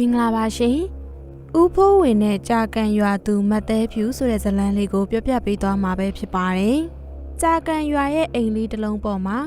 မင်္ဂလာပါရှင်။ဦးဖိုးဝင်နဲ့ကြာကန်ရွာသူမတ်သေးဖြူဆိုတဲ့ဇတ်လံလေးကိုပြောပြပေးသွားမှာပဲဖြစ်ပါတယ်။ကြာကန်ရွာရဲ့အိမ်လေးတစ်လုံးပေါ်မှာ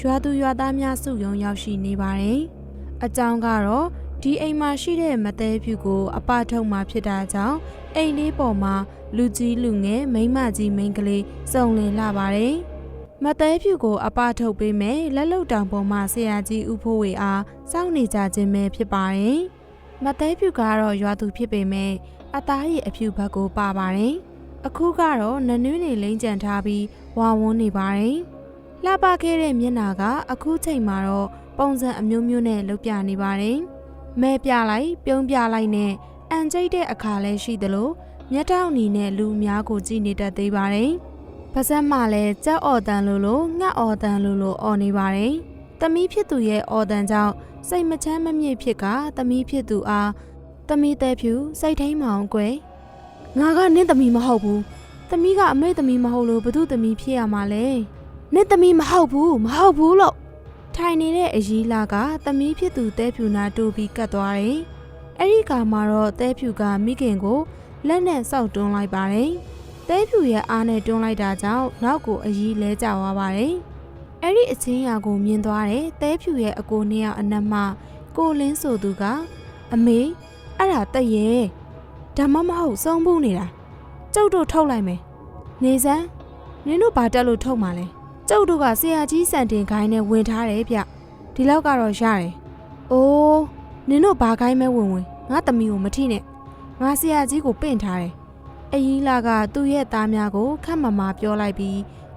ရွာသူရွာသားများစုယုံရောက်ရှိနေပါတယ်။အကြောင်းကတော့ဒီအိမ်မှာရှိတဲ့မတ်သေးဖြူကိုအပထုတ်မှာဖြစ်တာကြောင့်အိမ်လေးပေါ်မှာလူကြီးလူငယ်မိန်းမကြီးမိန်းကလေးစုံလင်လာပါတယ်။မတ်သေးဖြူကိုအပထုတ်ပေးမယ်လက်လုံတောင်ပေါ်မှာဆရာကြီးဦးဖိုးဝေအားစောင့်နေကြခြင်းပဲဖြစ်ပါတယ်။ မတ်သေးဖြူကတော့ရွာသူဖြစ်ပေမဲ့အသားရည်အဖြူဘက်ကိုပါပါတယ်။အခုကတော့နနွးနေလိမ့်ကြံထားပြီးဝါဝန်းနေပါတယ်။လှပခဲ့တဲ့မျက်နာက အခုချိန်မှာတော့ပုံစံအမျိုးမျိုးနဲ့လုတ်ပြနေပါတယ်။မဲပြလိုက်ပြုံးပြလိုက်နဲ့အန်ကျိတ်တဲ့အခါလဲရှိသလိုမျက်တောင်နီနဲ့လူအများကိုကြည့်နေတတ်သေးပါတယ်။ပါဇက်မှလည်းကြောက်အော်တန်လို့လို့ငှက်အော်တန်လို့လို့အော်နေပါတယ်။ တမီးဖြစ်သူရဲ့အော်တန်ကြောင့်စိတ်မချမ်းမမြင့်ဖြစ်ကတမီးဖြစ်သူအားတမီးတဲ့ဖြူစိတ်ထိန်မောင်ကွယ်ငါကနင့်တမီးမဟုတ်ဘူး။တမီးကအမေတမီးမဟုတ်လို့ဘသူတမီးဖြစ်ရမှာလဲ။နင့်တမီးမဟုတ်ဘူးမဟုတ်ဘူးလို့ထိုင်နေတဲ့အကြီးလာကတမီးဖြစ်သူတဲဖြူနာတူပြီးကတ်သွားတယ်။အဲ့ဒီကမှတော့တဲဖြူကမိခင်ကိုလက်နဲ့စောက်တွန်းလိုက်ပါတယ်။တဲဖြူရဲ့အားနဲ့တွန်းလိုက်တာကြောင့်နောက်ကိုအကြီးလဲကျသွားပါတယ်။ အဲ့ဒီအချင်းရာကိုမြင်သွားတဲ့တဲဖြူရဲ့အကိုနှစ်ယောက်အနက်မှကိုလင်းဆိုသူကအမေအဲ့ဒါတက်ရဲ့ဒါမှမဟုတ်စုံဘူးနေတာကျုပ်တို့ထုတ်လိုက်မယ်။နေစမ်းနင်တို့ဘာတက်လို့ထုတ်မှာလဲ။ကျုပ်တို့ကဆရာကြီးစံတင်ခိုင်းနဲ့ဝင်ထားတယ်ဗျ။ဒီလောက်ကတော့ရတယ်။အိုးနင်တို့ဘာခိုင်းမဲဝင်ဝင်ငါသမီးကိုမထိနဲ့။ငါဆရာကြီးကိုပင့်ထားတယ်။အကြီးလာကသူ့ရဲ့သားများကိုခက်မမာပြောလိုက်ပြီး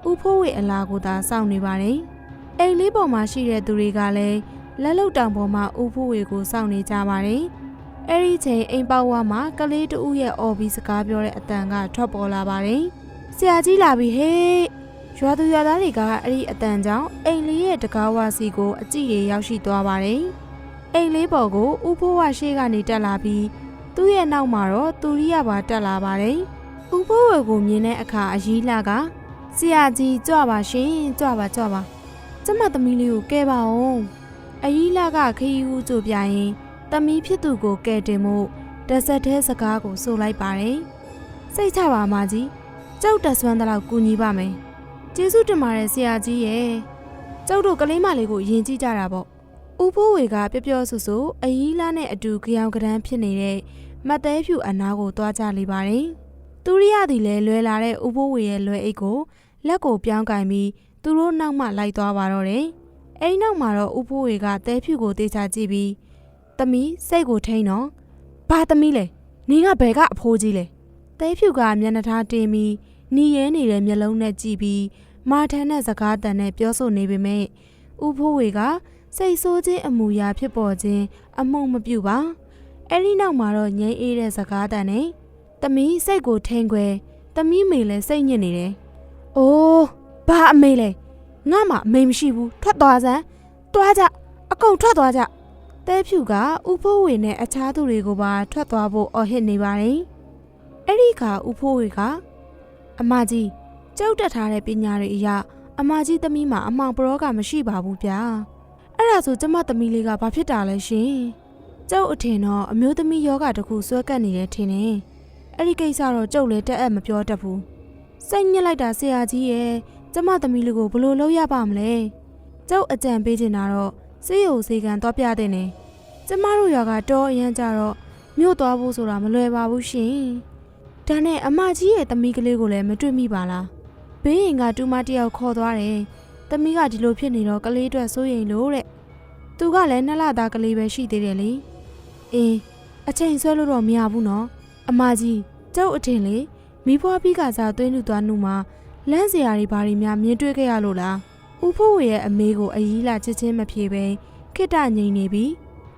ဦးဖိုးဝေအလားကိုသာစောင့်နေပါတယ်။အိမ်လေးပေါ်မှာရှိတဲ့သူတွေကလည်းလက်လုတ်တောင်ပေါ်မှာဦးဖိုးဝေကိုစောင့်နေကြပါတယ်။အဲ့ဒီချိန်အိမ်ပေါက်ဝါမှာကလေးတူရဲ့အော်ဘီစကားပြောတဲ့အတန်ကထွက်ပေါ်လာပါတယ်။ဆရာကြီးလာပြီဟေး။ရွာသူရွာသားတွေကအဲ့ဒီအတန်ကြောင့်အိမ်လေးရဲ့တကားဝါစီကိုအကြည့်ရရောက်ရှိသွားပါတယ်။အိမ်လေးပေါ်ကိုဦးဖိုးဝါရှေ့ကနေတက်လာပြီးသူ့ရဲ့နောက်မှာတော့သူရိယပါတက်လာပါတယ်။ဦးဖိုးဝယ်ကိုမြင်တဲ့အခါအကြီးလာက ဆရာကြီးကြွပါရှင်ကြွပါကြွပါကျမသမီးလေးကိုကဲပါအောင်အကြီးလာကခရီးဦးကြိုပြရင်သမီးဖြစ်သူကိုကဲတင်မှုတဆက်သေးစကားကိုဆိုလိုက်ပါတယ်စိတ်ချပါမကြီးကြောက်တဆွမ်းတလောက်ကူညီပါမယ်ကျေးဇူးတင်ပါတယ်ဆရာကြီးရဲ့ကျောက်တို့ကလေးမလေးကိုယင်ကြည့်ကြတာပေါ့ဦးဖိုးဝေကပျော့ပျော့ဆူဆူအကြီးလာနဲ့အတူကြောင်ကရန်းဖြစ်နေတဲ့မတ်သေးဖြူအနားကိုသွားကြလေပါတယ်သူရိယသည်လည်းလွယ်လာတဲ့ဥပိုးဝေရဲ့လွယ်အိတ်ကို လက်ကိုပြောင်းကင်ပြီးသူတို့နောက်မှလိုက်သွားပါတော့တယ်။အဲဒီနောက်မှာတော့ဥပိုးဝေကတဲဖြူကိုတေချာကြည့်ပြီးတမီးစိတ်ကိုထိန်းတော့ဘာတမီးလဲနင်းကဘယ်ကအဖိုးကြီးလဲတဲဖြူကမျက်နှာထားတင်းပြီးနီရဲနေတဲ့မျက်လုံးနဲ့ကြည့်ပြီးမာထန်တဲ့စကားတန်နဲ့ပြောဆိုနေပေမဲ့ဥဖိုးဝေကစိတ်ဆိုးခြင်းအမူအရာဖြစ်ပေါ်ခြင်းအမှုမပြုပါအဲဒီနောက်မှာတော့ငိမ့်အေးတဲ့စကားတန်နဲ့။တမီးစိတ်ကိုထိန်ခွဲ။တမီးမေလည်းစိတ်ညစ်နေတယ်။ အိုးဘာအမေလဲ။ငါမှအမေမရှိဘူး။ထွက်သွားစမ်း။သွားကြ။အကုန်ထွက်သွားကြ။တဲဖြူကဥဖိုးဝေနဲ့အခြားသူတွေကိုပါထွက်သွားဖို့အော်ဟစ်နေပါတယ်။အဲ့ဒီခါဥဖိုးဝေကအမကြီးကျုပ်တက်ထားတဲ့ပညာတွေအရအမကြီးသမီးမှာအမှောင်ပရောကမရှိပါဘူးဗျာ။အဲ့ဒါဆိုကျမသမီးလေးကဘာဖြစ်တာလဲရှင်။ကျုပ်အထင်တော့အမျိုးသမီးယောဂတစ်ခုဆွဲကပ်နေတယ်ထင်တယ်။အဲ့ဒီကိစ္စတော့ကြုတ်လည်းတက်အပ်မပြောတတ်ဘူး စိတ်ညစ်လိုက်တာဆရာကြီးရဲ့ကျမသမီးလေးကိုဘယ်လို့လုပ်ရပါမလဲကျုပ်အကြံပေးချင်တာတော့စေးရုံစေကန်သွားပြတဲ့နေကျမတို့ရွာကတော့အရန်ကြတော့မြို့သွားဖို့ဆိုတာမလွယ်ပါဘူးရှင်ဒါနဲ့အမကြီးရဲ့သမီးကလေးကိုလည်းမတွေ့မိပါလားဘေးရင်ကတူမတယောက်ခေါ်သွားတယ်သမီးကဒီလိုဖြစ်နေတော့ကလေးအတွက်စိုးရိမ်လို့တဲ့သူကလည်းနှစ်လသားကလေးပဲရှိသေးတယ်လေအင်းအချိန်ဆွဲလို့တော့မရဘူးနော်အမကြီးကျုပ်အထင်လေ မိဖွားပြီးကစားသွင်းလူသွားနှုမှာလမ်းစရာတွေဘာတွေများမြင်တွေ့ခဲ့ရလို့လားဦးဖိုးဝေရဲ့အမေကိုအကြီးလာချစ်ချင်းမဖြေပဲခိတ္တငိန်နေပြီ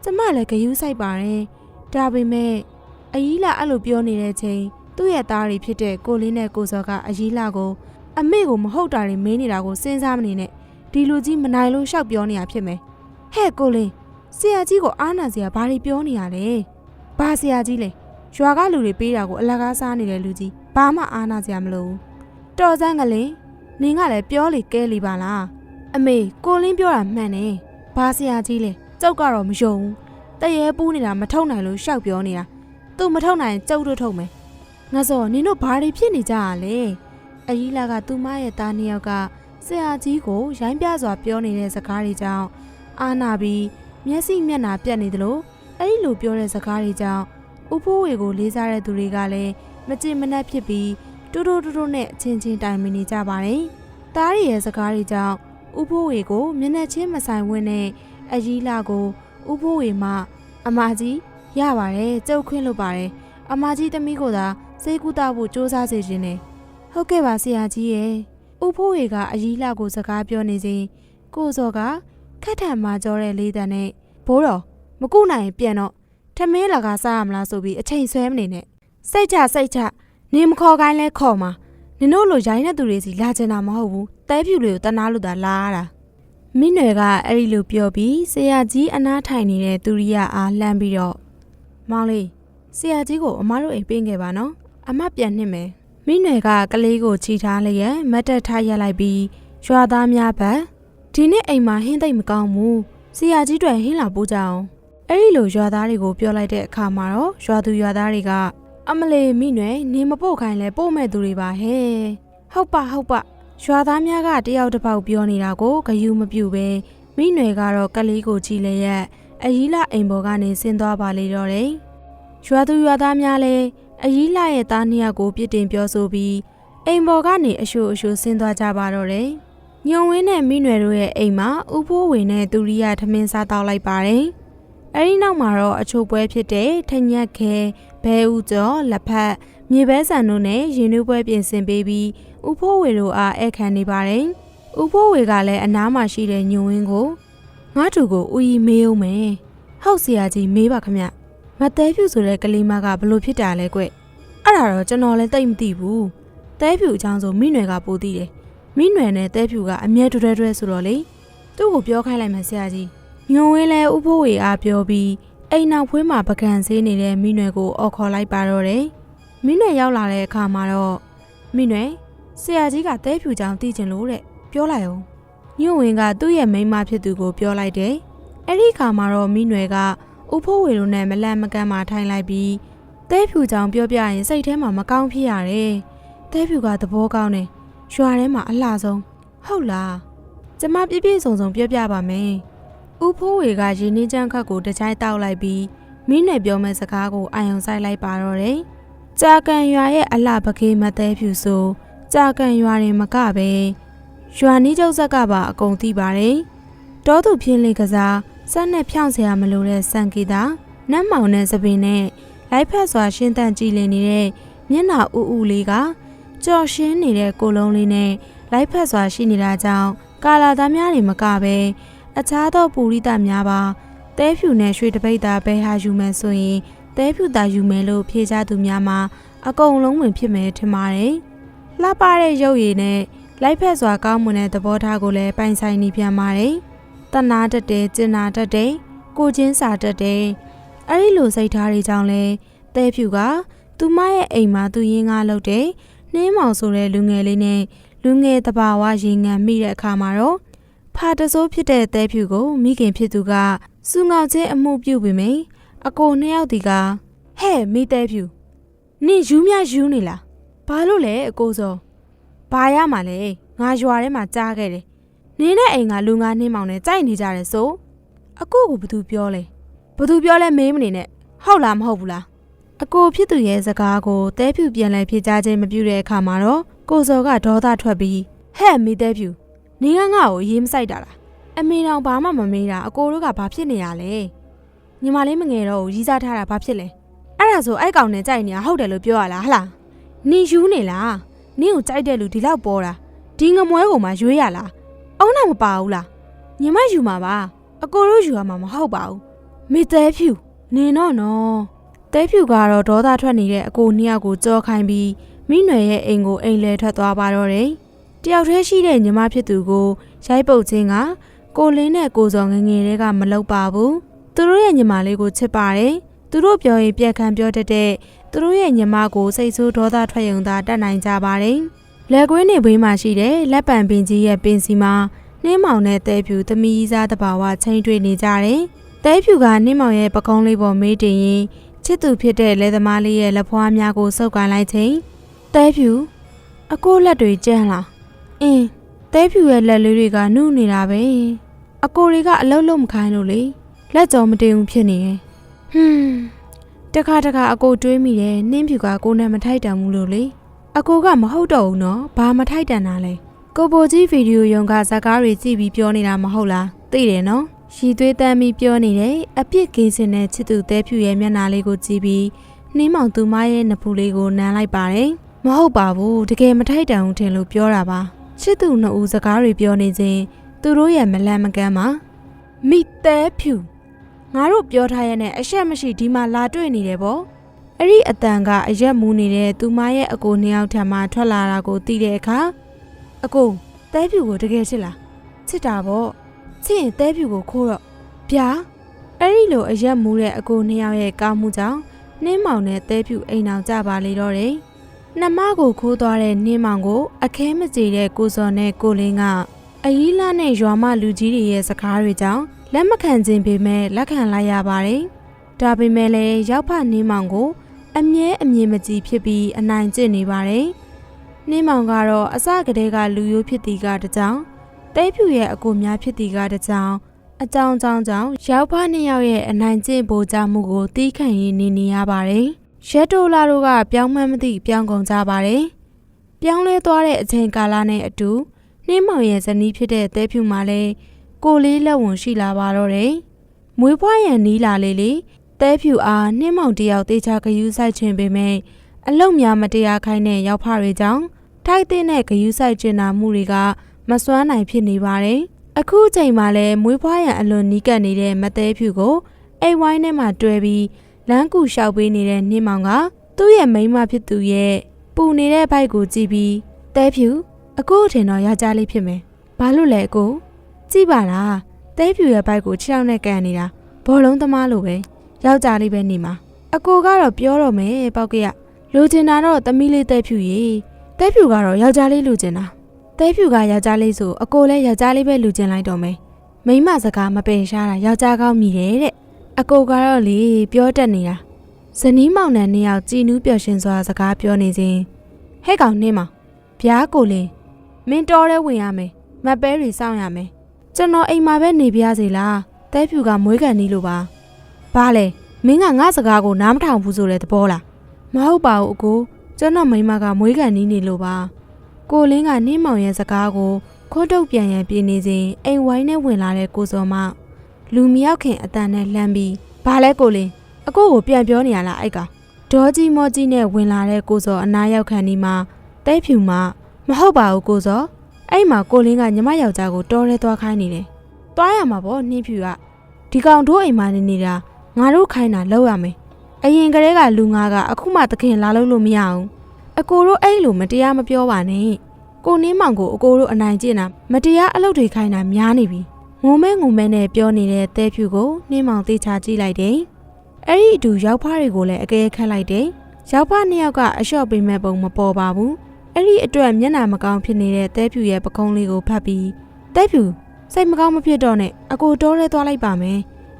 ကျမလည်းဂယုဆိုင်ပါတယ်ဒါပေမဲ့အကြီးလာအဲ့လိုပြောနေတဲ့ချိန်သူ့ရဲ့သားတွေဖြစ်တဲ့ကိုလင်းနဲ့ကိုစောကအကြီးလာကိုအမေကိုမဟုတ်တာတွေမင်းနေတာကိုစဉ်းစားမနေနဲ့ဒီလူကြီးမနိုင်လို့ရှောက်ပြောနေတာဖြစ်မယ်ဟဲ့ကိုလင်းဆရာကြီးကိုအားနာစရာဘာတွေပြောနေရလဲဘာဆရာကြီးလဲရွာကလူတွေပေးတာကိုအလကားစားနေတဲ့လူကြီး ဘာမှအားနာစရာမလိုဘူးတော်စမ်းကလေးနင်ကလည်းပြောလေကဲလေပါလားအမေကိုလင်းပြောတာမှန်တယ်ဘာဆရာကြီးလဲကြောက်ကတော့မယုံဘူးတရေပူးနေတာမထုတ်နိုင်လို့ရှောက်ပြောနေတာသူမထုတ်နိုင်ရင်ကျုပ်တို့ထုတ်မယ်ငါစောနင်တို့ဘာတွေဖြစ်နေကြရလဲအကြီးလာကသူမရဲ့သားနှစ်ယောက်ကဆရာကြီးကိုရိုင်းပြစွာပြောနေတဲ့စကားတွေကြောင့်အာနာပြီးမျက်စိမျက်နှာပြတ်နေသလိုအဲ့ဒီလိုပြောတဲ့စကားတွေကြောင့်ဥဖိုးဝေကိုလေးစားတဲ့သူတွေကလည်း မကြင်မနှက်ဖြစ်ပြီးတူတူတူတူနဲ့အချင်းချင်းတိုင်ပင်နေကြပါတယ်။သားရရဲ့စကားတွေကြောင့်ဥဖိုးဝေကိုမျက်နှာချင်းမဆိုင်ဝင်းနဲ့အကြီးလာကိုဥဖိုးဝေမှအမကြီးရပါတယ်ကြုတ်ခွင့်လုပ်ပါတယ်အမကြီးသမီးကိုသာစေကူတာဖို့စ조사စေခြင်းနဲ့ဟုတ်ကဲ့ပါဆရာကြီးရဲ့ဥဖိုးဝေကအကြီးလာကိုစကားပြောနေစဉ်ကိုစောကခက်ထန်မှကြောတဲ့လေးတန်နဲ့ဘိုးတော်မကုနိုင်ရင်ပြန်တော့ထမင်းလာကစားရမလားဆိုပြီးအချိန်ဆွဲမနေနဲ့ စိတ်ချစိတ်ချနေမခေါ်ခိုင်းလဲခေါ်မှာနင်တို့လိုရိုင်းတဲ့သူတွေစီလာချင်တာမဟုတ်ဘူးတဲဖြူတွေကိုတနာလို့သာလာရတာမင်းနွယ်ကအဲ့ဒီလိုပြောပြီးဆရာကြီးအနားထိုင်နေတဲ့သူရိယအားလှမ်းပြီးတော့မောင်လေးဆရာကြီးကိုအမတို့အိမ်ပေးခဲ့ပါနော်အမပြန်နှင့်မယ်မင်းနွယ်ကကလေးကိုချီထားလျက်မတ်တက်ထားရက်လိုက်ပြီးရွာသားများဘက်ဒီနေ့အိမ်မှာဟင်းသိမ့်မကောင်းဘူးဆရာကြီးတွေဟင်းလာပို့ကြအောင်အဲ့ဒီလိုရွာသားတွေကိုပြောလိုက်တဲ့အခါမှာတော့ရွာသူရွာသားတွေက အမလေးမိနွယ်နေမပို့ခိုင်းလဲပို့မဲ့သူတွေပါဟဲ့ဟုတ်ပါဟုတ်ပါရွာသားများကတယောက်တစ်ပေါက်ပြောနေတာကိုဂယုမပြုပဲမိနွယ်ကတော့ကလေးကိုကြည့်လျက်အကြီးလာအိမ်ပေါ်ကနေဆင်းသွားပါလေတော့တယ်ရွာသူရွာသားများလည်းအကြီးလာရဲ့သားနှစ်ယောက်ကိုပြစ်တင်ပြောဆိုပြီးအိမ်ပေါ်ကနေအရှို့အရှို့ဆင်းသွားကြပါတော့တယ်ညုံဝင်းနဲ့မိနွယ်တို့ရဲ့အိမ်မှာဥဖိုးဝင်နဲ့သူရိယထမင်းစားတောက်လိုက်ပါတယ် အဲဒီနောက်မှာတော့အချို့ပွဲဖြစ်တဲ့ထညက်ခဲဘဲဥကျော်လက်ဖက်မြေပဲဆန်တို့နဲ့ရင်နွေးပွဲပြင်ဆင်ပေးပြီးဥဖိုးဝေတို့အားဧည့်ခံနေပါတယ်။ဥဖိုးဝေကလည်းအနားမှာရှိတဲ့ညုံဝင်းကိုငါ့တူကိုဦးကြီးမေးအောင်မယ်။ဟုတ်ဆရာကြီးမေးပါခမ။မတဲဖြူဆိုတဲ့ကလေးမကဘလို့ဖြစ်တာလဲကွ။အဲ့ဒါတော့ကျွန်တော်လည်းတိတ်မသိဘူး။တဲဖြူအကြောင်းဆိုမိနွယ်ကပိုသိတယ်။မိနွယ်နဲ့တဲဖြူကအမြဲတူတွဲတွဲဆိုတော့လေသူ့ကိုပြောခိုင်းလိုက်မယ်ဆရာကြီး။ ညွန်ဝင်းလဲဥဖိုးဝေအားပြောပြီးအိမ်နောက်ဖွေးမှာပကံဆေးနေတဲ့မိနွယ်ကိုအော်ခေါ်လိုက်ပါတော့တယ်။မိနွယ်ရောက်လာတဲ့အခါမှာတော့မိနွယ်ဆရာကြီးကတဲဖြူချောင်းသိချင်လို့တဲ့ပြောလိုက်အောင်။ညွန်ဝင်းကသူ့ရဲ့မိန်းမဖြစ်သူကိုပြောလိုက်တယ်။အဲ့ဒီအခါမှာတော့မိနွယ်ကဥဖိုးဝေတို့နဲ့မလန့်မကန့်မှထိုင်လိုက်ပြီးတဲဖြူချောင်းပြောပြရင်စိတ်ထဲမှာမကောင်းဖြစ်ရတယ်။တဲဖြူကသဘောကောင်းတယ်။ရွာထဲမှာအလှဆုံးဟုတ်လား။ကျမပြည့်ပြည့်စုံစုံပြောပြပါမယ်။ ဦးဖိုးဝေကရင်းနှီးချမ်းခတ်ကိုတခြိုက်တောက်လိုက်ပြီးမင်းနယ်ပြောမဲ့စကားကိုအာယုံဆိုင်လိုက်ပါတော့တယ်။ကြာကန်ရွာရဲ့အလှပကေးမသေးဖြူဆိုကြာကန်ရွာရင်မကပဲရွာနီးကျုပ်ဆက်ကပါအကုန်သိပါတယ်။တောသူပြင်းလေးကစားစက်နဲ့ဖြောင်းစရာမလိုတဲ့စံကေတာနတ်မောင်နဲ့သပင်နဲ့လိုက်ဖက်စွာရှင်းတန့်ကြည်လင်နေတဲ့မျက်နှာဥဥလေးကကြော်ရှင်းနေတဲ့ကိုလုံးလေးနဲ့လိုက်ဖက်စွာရှိနေတာကြောင့်ကာလာသားများတွေမကပဲ အခြားသောပူရိတများပါတဲဖြူနဲ့ရွှေတပိတ်သားဘဲဟာယူမယ်ဆိုရင်တဲဖြူသားယူမယ်လို့ဖြေကြသူများမှာအကုန်လုံးဝင်ဖြစ်မယ်ထင်ပါတယ်။လှပတဲ့ရုပ်ရည်နဲ့လိုက်ဖက်စွာကောင်းမွန်တဲ့သဘောထားကိုလည်းပိုင်ဆိုင်နေပြန်ပါတယ်။တနာတတ်တယ်ကျင်နာတတ်တယ်ကိုချင်းစာတတ်တယ်အဲ့ဒီလိုစိတ်ထားတွေကြောင့်လဲတဲဖြူကသူမရဲ့အိမ်မှာသူရင်းကားလုပ်တယ်နှင်းမောင်ဆိုတဲ့လူငယ်လေးနဲ့လူငယ်တဘာဝရေငံမိတဲ့အခါမှာတော့ ဖာတစိုးဖြစ်တဲ့တဲဖြူကိုမိခင်ဖြစ်သူကစူငေါချင်းအမှုပြုတ်ပြီမိအကိုနှစ်ယောက်ဒီကဟဲ့မိတဲဖြူနင်ယူမြယူနေလားဘာလို့လဲအကိုစောဘာရမှာလဲငါရွာထဲမှာကြားခဲ့တယ်နင်းတဲ့အိမ်ကလူငါနှင်းမောင်နဲ့ကြိုက်နေကြတယ်ဆိုအကိုကဘာသူပြောလဲဘာသူပြောလဲမေးမနေနဲ့ဟုတ်လားမဟုတ်ဘူးလားအကိုဖြစ်သူရဲ့စကားကိုတဲဖြူပြန်လဲဖြေကြားခြင်းမပြုတဲ့အခါမှာတော့ကိုစောကဒေါသထွက်ပြီးဟဲ့မိတဲဖြူ နေကငါ့ကိုရေးမဆိုင်တာလားအမေတော်ဘာမှမမေးတာအကိုတို့ကဘာဖြစ်နေရလဲညီမလေးမငယ်တော့ဘူးရီးစားထားတာဘာဖြစ်လဲအဲ့ဒါဆိုအဲ့ကောင်နဲ့ကြိုက်နေတာဟုတ်တယ်လို့ပြောရလားဟလားနင်ယူနေလားနင်ကိုကြိုက်တဲ့လူဒီလောက်ပေါ်တာဒီငမွဲကိုမှရွေးရလားအောင်းတော့မပါဘူးလားညီမယူမှာပါအကိုတို့ယူရမှာမဟုတ်ပါဘူးမေသေးဖြူနင်တော့နော်တဲဖြူကတော့ဒေါသထွက်နေတဲ့အကိုနှစ်ယောက်ကိုကြောခိုင်းပြီးမိနွယ်ရဲ့အိမ်ကိုအိမ်လဲထွက်သွားပါတော့တယ် တယောက်တည်းရှိတဲ့ညီမဖြစ်သူကိုရိုက်ပုတ်ခြင်းကကိုလင်းနဲ့ကိုစော်ငယ်ငယ်တွေကမလုပ်ပါဘူးသူတို့ရဲ့ညီမလေးကိုချစ်ပါတယ်သူတို့ပြောရင်ပြက်ခံပြောတတ်တဲ့သူတို့ရဲ့ညီမကိုစိတ်ဆိုးဒေါသထွက်ရုံသာတတ်နိုင်ကြပါတယ်လက်ကွင်းနေဘေးမှာရှိတဲ့လက်ပံပင်ကြီးရဲ့ပင်စီမှာနှင်းမောင်နဲ့တဲဖြူသမီးစားတဘာဝချင်းတွေ့နေကြတယ်တဲဖြူကနှင်းမောင်ရဲ့ပကုံးလေးပေါ်မေးတင်ရင်ချစ်သူဖြစ်တဲ့လက်သမားလေးရဲ့လက်ဖွားများကိုစုပ်ကိုင်းလိုက်ချိန်တဲဖြူအကိုလက်တွေကျန်းလာ အင်းတဲဖြူရဲ့လက်လေးတွေကနှုတ်နေတာပဲအကိုတွေကအလုံးလုံးမခိုင်းလို့လေလက်ကြောမတင်ဘူးဖြစ်နေရဲ့ဟွန်းတခါတခါအကိုတွေးမိတယ်နှင်းဖြူကကိုနဲ့မထိုက်တန်ဘူးလို့လေအကိုကမဟုတ်တော့ဘူးနော်ဘာမထိုက်တန်တာလဲကိုပိုကြီးဗီဒီယိုရုံကဇာကားတွေကြည့်ပြီးပြောနေတာမဟုတ်လားသိတယ်နော်ရီသွေးတမ်းပြီးပြောနေတယ်အပြစ်ကင်းစင်တဲ့ချစ်သူတဲဖြူရဲ့မျက်နှာလေးကိုကြည့်ပြီးနှင်းမောင်သူမရဲ့နဖူးလေးကိုနမ်းလိုက်ပါတယ်မဟုတ်ပါဘူးတကယ်မထိုက်တန်ဘူးထင်လို့ပြောတာပါ ချစ်သူနှစ်ဦးစကားတွေပြောနေခြင်းသူတို့ရဲ့မလန့်မကန်းပါမိတဲဖြူငါတို့ပြောထားရတဲ့အရှက်မရှိဒီမှာလာတွေ့နေတယ်ပေါ့အဲ့ဒီအတန်ကအရက်မူးနေတဲ့သူမရဲ့အကိုနှစ်ယောက်ထံမှထွက်လာတာကိုသိတဲ့အခါအကိုတဲဖြူကိုတကယ်ချစ်လားချစ်တာပေါ့ချစ်ရင်တဲဖြူကိုခိုးတော့ဗျာအဲ့ဒီလိုအရက်မူးတဲ့အကိုနှစ်ယောက်ရဲ့ကောင်းမှုကြောင့်နှင်းမောင်နဲ့တဲဖြူအိမ်အောင်ကြပါလေတော့တယ် နှမကိုခိုးသွားတဲ့နှင်းမောင်ကိုအခဲမကြေတဲ့ကိုစော်နဲ့ကိုလင်းကအရီးလာနဲ့ရွာမလူကြီးတွေရဲ့စကားတွေကြောင့်လက်မခံခြင်းပေမဲ့လက်ခံလိုက်ရပါတယ်ဒါပေမဲ့လည်းရောက်ဖနှင်းမောင်ကို အမြဲအမြင်မကြည့်ဖြစ်ပြီးအနိုင်ကျင့်နေပါတယ်နှင်းမောင်ကတော့အစကတည်းကလူရိုးဖြစ်သည်ကတကြောင်တဲဖြူရဲ့အကိုများဖြစ်တီကတကြောင်အကြောင်းကြောင်းကြောင့်ရောက်ဖနှစ်ယောက်ရဲ့အနိုင်ကျင့်ပိုကြမှုကိုတီးခံရင်းနေနေရပါတယ်။ ရက်တိုလာတို့ကပြောင်းမှန်းမသိပြောင်းကုန်ကြပါတယ်။ပြောင်းလဲသွားတဲ့အချိန်ကာလနဲ့အတူနှင်းမောင်ရဲ့ဇနီးဖြစ်တဲ့တဲဖြူမှလည်းကိုလေးလက်ဝန်ရှိလာပါတော့တယ်။မွေးဖွားရန်နီးလာလေလေတဲဖြူအားနှင်းမောင်တယောက်တေချာဂယူးဆိုင်ခြင်းပေမဲ့အလုံများမတရားခိုင်းတဲ့ရောက်ဖတွေကြောင့်ထိုက်တဲ့ဂယူးဆိုင်ကျင်နာမှုတွေကမစွမ်းနိုင်ဖြစ်နေပါတယ်။အခုအချိန်မှာလည်းမွေးဖွားရန်အလွန်နီးကပ်နေတဲ့မသေးဖြူကိုအိမ်ဝိုင်းထဲမှာတွဲပြီး လမ်းကူလျှောက်ပေးနေတဲ့နှင်းမောင်ကသူ့ရဲ့မိန်းမဖြစ်သူရဲ့ပူနေတဲ့ဘိုက်ကိုကြည့်ပြီးတဲဖြူအခုအထင်တော့ယောက်ျားလေးဖြစ်မယ်။ဘာလို့လဲအကိုကြည့်ပါလားတဲဖြူရဲ့ဘိုက်ကိုခြေထောက်နဲ့ကန်နေတာဘောလုံးသမားလိုပဲယောက်ျားလေးပဲနေမှာအကိုကတော့ပြောတော့မယ်ပောက်ကရလိုချင်တာတော့သမီးလေးတဲဖြူရေတဲဖြူကတော့ယောက်ျားလေးလိုချင်တာတဲဖြူကယောက်ျားလေးဆိုအကိုလည်းယောက်ျားလေးပဲလူကျင်လိုက်တော့မယ်မိန်းမစကားမပင်ရှားတာယောက်ျားကောင်းမိတယ်တဲ့ အကိုကတော့လေပြောတတ်နေတာဇနီးမောင်နှံနှစ်ယောက်ကြည်နူးပျော်ရွှင်စွာစကားပြောနေစဉ်ဟဲ့ကောင်နှင်းမောင်ဗျာကိုလင်းမင်းတော်ရဲဝင်ရမယ်မတ်ပဲတွေစောင့်ရမယ်ကျွန်တော်အိမ်မှာပဲနေပြရစီလားတဲဖြူကမွေးကန်နီးလို့ပါဘာလဲမင်းကငါစကားကိုနားမထောင်ဘူးဆိုတဲ့သဘောလားမဟုတ်ပါဘူးအကိုကျွန်တော်မိန်းမကမွေးကန်နီးနေလို့ပါကိုလင်းကနှင်းမောင်ရဲ့စကားကိုခိုးတုတ်ပြန်ရန်ပြေးနေစဉ်အိမ်ဝိုင်းနဲ့ဝင်လာတဲ့ကိုစောမ လူမရောက်ခင်အတန်နဲ့လှမ်းပြီးဘာလဲကိုလင်းအကိုကိုပြန်ပြောနေရလားအိုက်ကဒေါ်ကြီးမော်ကြီးနဲ့ဝင်လာတဲ့ကိုစောအနားရောက်ခံဒီမှာတဲဖြူမမဟုတ်ပါဘူးကိုစောအဲ့မှာကိုလင်းကညီမယောက်ျားကိုတော်ရဲသွားခိုင်းနေတယ်တွားရမှာပေါ့နှင်းဖြူကဒီကောင်တို့အိမ်မှာနေနေတာငါတို့ခိုင်းတာလောက်ရမယ်အရင်ကတည်းကလူငါကအခုမှသခင်လာလို့လို့မရအောင်အကိုတို့အဲ့လိုမတရားမပြောပါနဲ့ကိုနင်းမောင်ကိုအကိုတို့အနိုင်ကျင့်တာမတရားအလုပ်တွေခိုင်းတာများနေပြီ ငုံမဲငုံမဲနဲ့ပြောနေတဲ့တဲဖြူကိုနင်းမောင်သေချာကြည့်လိုက်တယ်အဲ့ဒီအတူရောက်ဖားတွေကိုလည်းအကဲခတ်လိုက်တယ်ရောက်ဖားနှစ်ယောက်ကအလျှော့ပေးမဲ့ပုံမပေါ်ပါဘူးအဲ့ဒီအတွက်မျက်နှာမကောင်းဖြစ်နေတဲ့တဲဖြူရဲ့ပကုံးလေးကိုဖတ်ပြီးတဲဖြူစိတ်မကောင်းမဖြစ်တော့နဲ့အကိုတောရဲသွားလိုက်ပါမယ်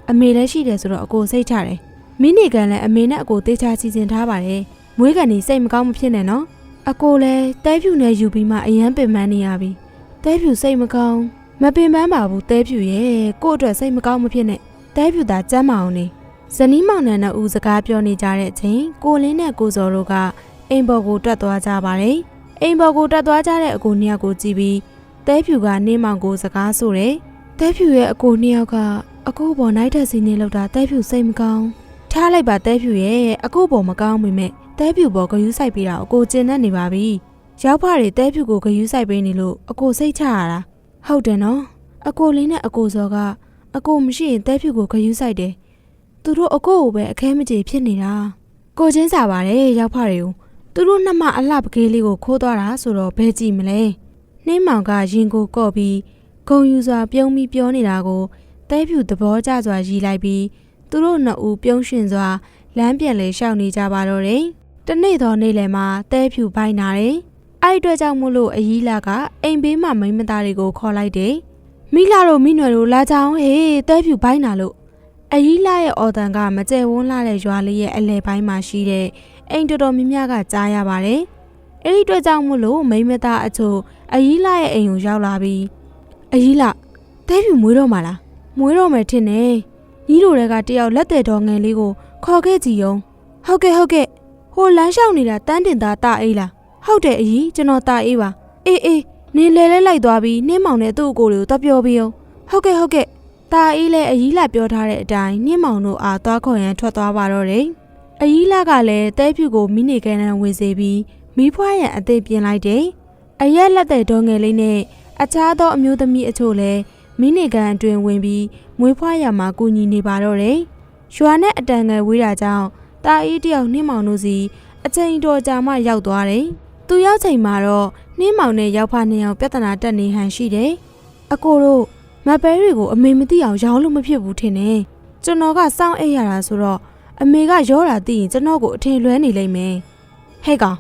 အမေလည်းရှိတယ်ဆိုတော့အကိုစိတ်ချတယ်မိနေကန်လည်းအမေနဲ့အကိုသေချာစီစဉ်ထားပါတယ်မွေးကန်နေစိတ်မကောင်းမဖြစ်နဲ့နော်အကိုလည်းတဲဖြူနဲ့ယူပြီးမှအရန်ပင်ပန်းနေရပြီတဲဖြူစိတ်မကောင်း မပင်ပန်းပါဘူးတဲဖြူရဲ့ကို့အတွက်စိတ်မကောင်းမဖြစ်နဲ့တဲဖြူသာကြမ်းမအောင်နေဇနီးမောင်နှံနဲ့ဦးစကားပြောနေကြတဲ့အချိန်ကိုလင်းနဲ့ကိုစော်တို့ကအိမ်ပေါ်ကိုတွတ်သွားကြပါတယ်အိမ်ပေါ်ကိုတွတ်သွားကြတဲ့အကိုနှစ်ယောက်ကိုကြည့်ပြီးတဲဖြူကနင်းမောင်ကိုစကားဆိုတယ်တဲဖြူရဲ့အကိုနှစ်ယောက်ကအကိုပေါ်နိုင်တဲ့စီနေလောက်တာတဲဖြူစိတ်မကောင်းထားလိုက်ပါတဲဖြူရဲ့အကိုပေါ်မကောင်းမိမဲ့တဲဖြူပေါ်ဂယူးဆိုင်ပေးတာအကိုကျင်တတ်နေပါပြီ။ရောက်ဖတွေတဲဖြူကိုဂယူးဆိုင်ပေးနေလို့အကိုစိတ်ချရတာ။ ဟုတ်တယ်နော်။အကိုလေးနဲ့အကိုစောကအကိုမရှိရင်တဲဖြူကိုဂယူးဆိုင်တယ်။သူတို့အကိုကိုပဲအခဲမကြေဖြစ်နေတာ။ကိုချင်းစားပါတယ်ရောက်ဖတွေကိုသူတို့နှစ်မအလှပကလေးလေးကိုခိုးသွားတာဆိုတော့ဘယ်ကြည့်မလဲ။နှင်းမောင်ကရင်ကိုကော့ပြီးဂုံယူစွာပြုံးပြီးပြောနေတာကိုတဲဖြူသဘောကျစွာရီလိုက်ပြီးသူတို့နှစ်ဦးပြုံးရွှင်စွာလမ်းပြန်လေရှောက်နေကြပါတော့တယ်။တနေ့သောနေ့လယ်မှာတဲဖြူပိုင်နာတယ်။ အဲ့ဒီအတွက်ကြောင့်မို့လို့အကြီးလာကအိမ်ဘေးမှာမိန်းမသားတွေကိုခေါ်လိုက်တယ်။မိလာတို့မိနွယ်တို့လာကြအောင်ဟေးတဲဖြူပိုင်နာလို့အကြီးလာရဲ့အော်တန်ကမကျဲဝန်းလာတဲ့ရွာလေးရဲ့အလဲပိုင်းမှာရှိတဲ့အိမ်တော်တော်များများကကြားရပါတယ်။အဲ့ဒီအတွက်ကြောင့်မို့လို့မိန်းမသားအချို့အကြီးလာရဲ့အိမ်ကိုရောက်လာပြီးအကြီးလာတဲပြူမွေးတော့မှာလားမွေးတော့မယ်ထင်တယ်။ညီတို့တွေကတယောက်လက်တဲ့တော်ငယ်လေးကိုခေါ်ခဲ့ကြည့်အောင်။ဟုတ်ကဲ့ဟုတ်ကဲ့ဟိုလမ်းလျှောက်နေတာတန်းတင်သားတာအေးလား။ ဟုတ်တယ်အကြီးကျွန်တော်တာအေးပါ။အေးအေးနင်လဲလဲလိုက်သွားပြီးနှင်းမောင်နဲ့သူ့အကိုတွေကိုတပြောပြီးအောင်။ဟုတ်ကဲ့ဟုတ်ကဲ့တာအေးလည်းအကြီးလာပြောထားတဲ့အတိုင်းနှင်းမောင်တို့အားသွားခေါ်ရန်ထွက်သွားပါတော့တယ်။အကြီးလာကလည်းတဲဖြူကိုမိနေကန်တန်းဝင်စေပြီးမိဖွားရန်အသေးပြင်လိုက်တယ်။အရက်လက်တဲ့ဒေါငယ်လေးနဲ့အခြားသောအမျိုးသမီးအချို့လည်းမိနေကန်အတွင်ဝင်ပြီးမွေးဖွားရန်မှာကူညီနေပါတော့တယ်။ရွာနဲ့အတန်ငယ်ဝေးတာကြောင့်တာအေးတယောက်နှင်းမောင်တို့စီအချိန်တော်ကြာမှရောက်သွားတယ်။ သူရောက်ချိန်မှာတော့နှင်းမောင်နဲ့ရောက်ဖာနှစ်ယောက်ပြဿနာတက်နေဟန်ရှိတယ်။အကိုတို့မပဲတွေကိုအမေမသိအောင်ရောင်းလို့မဖြစ်ဘူးထင်တယ်။ကျွန်တော်ကစောင့်အိပ်ရတာဆိုတော့အမေကရောတာသိရင်ကျွန်တော်ကိုအထင်လွဲနေလိမ့်မယ်။ဟဲ့ကောင်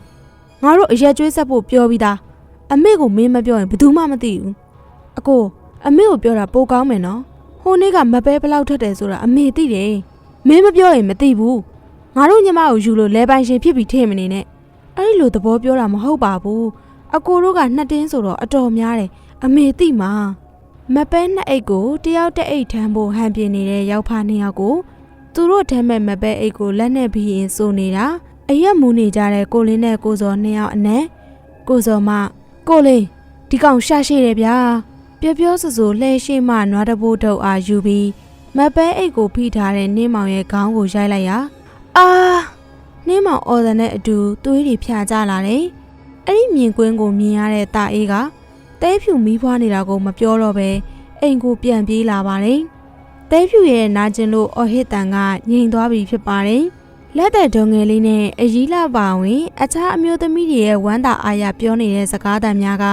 ငါတို့အရက်ကျွေးဆက်ဖို့ပြောပြီးသား။အမေကိုမင်းမပြောရင်ဘယ်သူမှမသိဘူး။အကိုအမေကိုပြောတာပိုကောင်းမယ်နော်။ဟိုနေ့ကမပဲဘလောက်ထွက်တယ်ဆိုတာအမေသိတယ်။မင်းမပြောရင်မသိဘူး။ငါတို့ညီမကိုယူလို့လဲပိုင်ရှင်ဖြစ်ပြီးထင်မနေနဲ့။ အဲ့ဒီလိုသဘောပြောတာမဟုတ်ပါဘူး။အကိုတို့ကနှစ်တင်းဆိုတော့အတော်များတယ်။အမေသိမှာ။မပဲနှစ်အိတ်ကိုတယောက်တစ်အိတ်ထမ်းဖို့ဟန်ပြနေတဲ့ရောက်ဖာနှစ်ယောက်ကိုသူတို့ထမ်းမဲ့မပဲအိတ်ကိုလက်နဲ့ပြီးရင်စိုးနေတာအရက်မူနေကြတဲ့ကိုလင်းနဲ့ကိုစောနှစ်ယောက်အနက်ကိုစောမကိုလင်းဒီကောင်ရှာရှိတယ်ဗျာပြောပြောဆဆလှဲရှိမှနွားတဘိုးထုတ်အားယူပြီးမပဲအိတ်ကိုဖိထားတဲ့နင်းမောင်ရဲ့ခေါင်းကိုရိုက်လိုက်ရာအာ နင်းမောင်အော်ဒန်နဲ့အတူသွေးတွေဖြာကျလာတယ်အဲ့ဒီမြင်ကွင်းကိုမြင်ရတဲ့တာအေးကတဲဖြူမီးဖွားနေတာကိုမပြောတော့ပဲအိမ်ကိုပြန်ပြေးလာပါတယ်။တဲဖြူရဲ့နာကျင်လို့အော်ဟစ်တန်ကငြိမ်သွားပြီဖြစ်ပါတယ်။လက်တဲ့ဒုံငယ်လေးနဲ့အကြီးလာပါဝင် အခြားအမျိုးသမီးတွေရဲ့ဝမ်းသာအားရပြောနေတဲ့စကားသံများက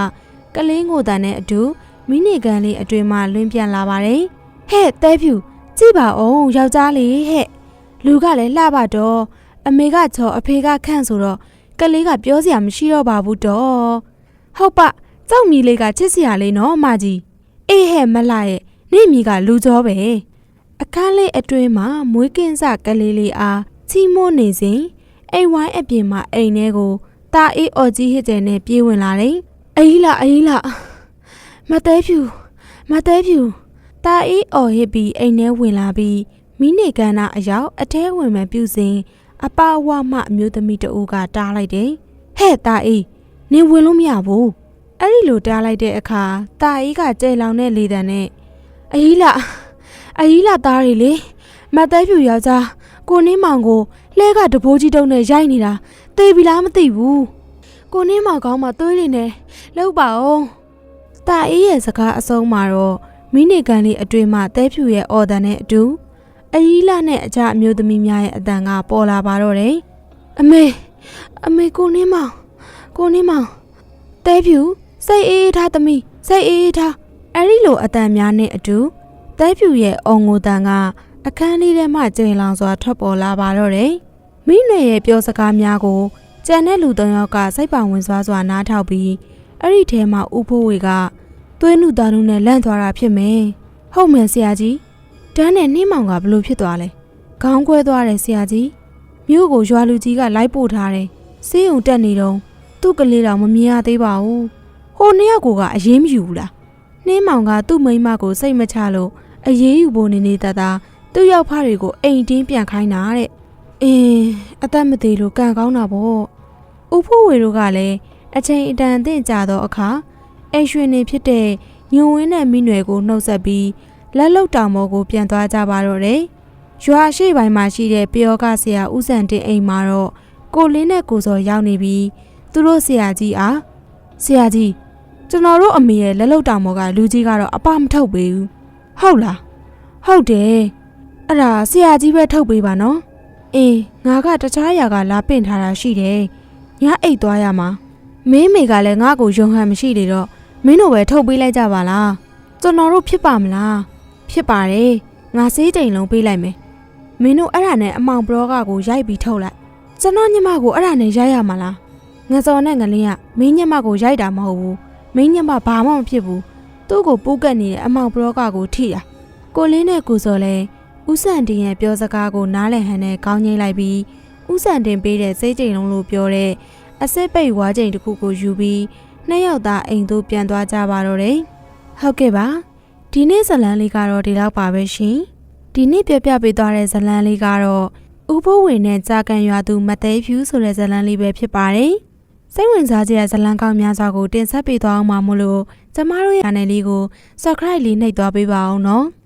ကလေးငိုတန်နဲ့အတူမိနေကန်လေးအတွင်မှလွင့်ပြန်လာပါတယ်။ဟဲ့တဲဖြူကြည့်ပါဦးယောက်ျားလေးဟဲ့လူကလည်းလှပါတော့ အမေကချော်အဖေကခန့်ဆိုတော့ကလေးကပြောစရာမရှိတော့ပါဘူးတော့ဟုတ်ပါကြောက်မီလေးကချစ်စရာလေးနော်အမကြီးအေးဟဲ့မလာရဲ့နေမီကလူကြောပဲအခန်းလေးအတွင်းမှာမွေးကင်းစကလေးလေးအားချီမိုးနေစဉ်အိမ်ဝိုင်းအပြင်မှာအိမ်ထဲကိုတာအေးအော်ကြီးဟစ်တဲ့နဲ့ပြေးဝင်လာတယ်အေးလာအေးလာမတဲဖြူမတဲဖြူတာအေးအော်ဟစ်ပြီးအိမ်ထဲဝင်လာပြီးမိနေကန်းနာအရောက်အထဲဝင်မှပြုစဉ် အပအဝမှအမျိုးသမီးတအူးကတားလိုက်တယ်ဟဲ့တာအေးနင်ဝင်လို့မရဘူးအဲ့ဒီလိုတားလိုက်တဲ့အခါတာအေးကကြဲလောင်တဲ့လေတံနဲ့အကြီးလာအကြီးလာသားတွေလေမတ်သေးဖြူယောက်ျားကိုနင်းမောင်ကိုလှဲကတဘိုးကြီးတုံးနဲ့ရိုက်နေတာသေပြီလားမသိဘူးကိုနင်းမောင်ကောင်းမှသွေးနေနေလောက်ပါအောင်တာအေးရဲ့စကားအဆုံးမှာတော့မိနေကန်လေးအတွင်မှတဲဖြူရဲ့အော်တန်နဲ့အတူ အကြီးလာနဲ့အကြအမျိုးသမီးများရဲ့အတန်ကပေါ်လာပါတော့တယ်အမေအမေကိုနင်းမောင်ကိုနင်းမောင်တဲဖြူစိတ်အေးအေးထားသမီးစိတ်အေးအေးထားအဲ့ဒီလိုအတန်များနဲ့အတူတဲဖြူရဲ့အော်ငိုတန်ကအခန်းလေးထဲမှကျိန်လောင်စွာထွက်ပေါ်လာပါတော့တယ်မိနွေရဲ့ပြောစကားများကိုကြံတဲ့လူသုံးယောက်ကစိတ်ပါဝင်စွာစွာနားထောက်ပြီးအဲ့ဒီထဲမှာဥဖိုးဝေကသွေးနုသားတို့နဲ့လန့်သွားတာဖြစ်မယ်ဟုတ်မယ်ဆရာကြီး တန်းနဲ့နှင်းမောင်ကဘလို့ဖြစ်သွားလဲခေါင်းခွဲသွားတယ်ဆရာကြီးမြို့ကိုရွာလူကြီးကလိုက်ပို့ထားတယ်စေးုံတက်နေတော့သူ့ကလေးတော်မမြင်ရသေးပါဘူး။ဟိုနှစ်ယောက်ကအရေးမယူဘူးလား။နှင်းမောင်ကသူ့မိန်းမကိုစိတ်မချလို့အရေးယူဖို့နေနေတတာသူ့ရောက်ဖတွေကိုအိမ်တင်းပြန်ခိုင်းတာတဲ့။အင်းအသက်မသေးလို့ကံကောင်းတာပေါ့။ဥဖို့ဝေတို့ကလည်းအချိန်အတန်အသင့်ကြသောအခါအိမ်ရွှေနေဖြစ်တဲ့ညုံဝင်းနဲ့မိနွယ်ကိုနှုတ်ဆက်ပြီး လက်လုတ်တောင်ပေါ်ကိုပြန်သွားကြပါတော့တယ်။ရွာရှိပိုင်းမှာရှိတဲ့ပျောကဆရာဦးစံတင်အိမ်မှာတော့ကိုလင်းနဲ့ကိုစောရောက်နေပြီးသူတို့ဆရာကြီးအားဆရာကြီးကျွန်တော်တို့အမေရဲ့လက်လုတ်တောင်ပေါ်ကလူကြီးကတော့အပမထုတ်ပေးဘူးဟုတ်လားဟုတ်တယ်အဲ့ဒါဆရာကြီးပဲထုတ်ပေးပါနော်အေးငါကတခြားຢာကလာပင့်ထားတာရှိတယ်ညအိတ်သွားရမှာမင်းမေကလည်းငါ့ကိုယုံဟန်မရှိလေတော့မင်းတို့ပဲထုတ်ပေးလိုက်ကြပါလားကျွန်တော်တို့ဖြစ်ပါမလား ဖြစ်ပါတယ်ငါစေးတိမ်လုံးပေးလိုက်မယ်မင်းတို့အဲ့ဒါနဲ့အမောင်ဘလောကကိုရိုက်ပြီးထုတ်လိုက်ကျွန်တော်ညီမကိုအဲ့ဒါနဲ့ရိုက်ရမှာလားငစော်နဲ့ငလင်းကမင်းညက်မကိုရိုက်တာမဟုတ်ဘူးမင်းညက်မဘာမှမဖြစ်ဘူးသူ့ကိုပူးကတ်နေတဲ့အမောင်ဘလောကကိုထိတာကိုလင်းနဲ့ကိုစော်လဲဦးစံတင်ရဲ့ပြောစကားကိုနားလည်ဟန်နဲ့ကောင်းငိမ့်လိုက်ပြီးဦးစံတင်ပေးတဲ့စိတ်ကြိမ်လုံးလို့ပြောတဲ့အစစ်ပိတ်ဝါချိန်တစ်ခုကိုယူပြီးနှစ်ယောက်သားအိမ်သို့ပြန်သွားကြပါတော့တယ်။ဟုတ်ကဲ့ပါ ဒီနေ့ဇလန်းလေးကတော့ဒီလောက်ပါပဲရှင်။ဒီနေ့ပြပြပေးသွားတဲ့ဇလန်းလေးကတော့ဥဖိုးဝင်နဲ့ကြာကန်ရွာသူမသေးဖြူဆိုတဲ့ဇလန်းလေးပဲဖြစ်ပါတယ်။စိတ်ဝင်စားစရာဇလန်းကောင်းများစွာကိုတင်ဆက်ပေးသွားအောင်ပါမို့လို့ကျမတို့ရဲ့ channel လေးကို subscribe လေးနှိပ်သွားပေးပါအောင်နော်။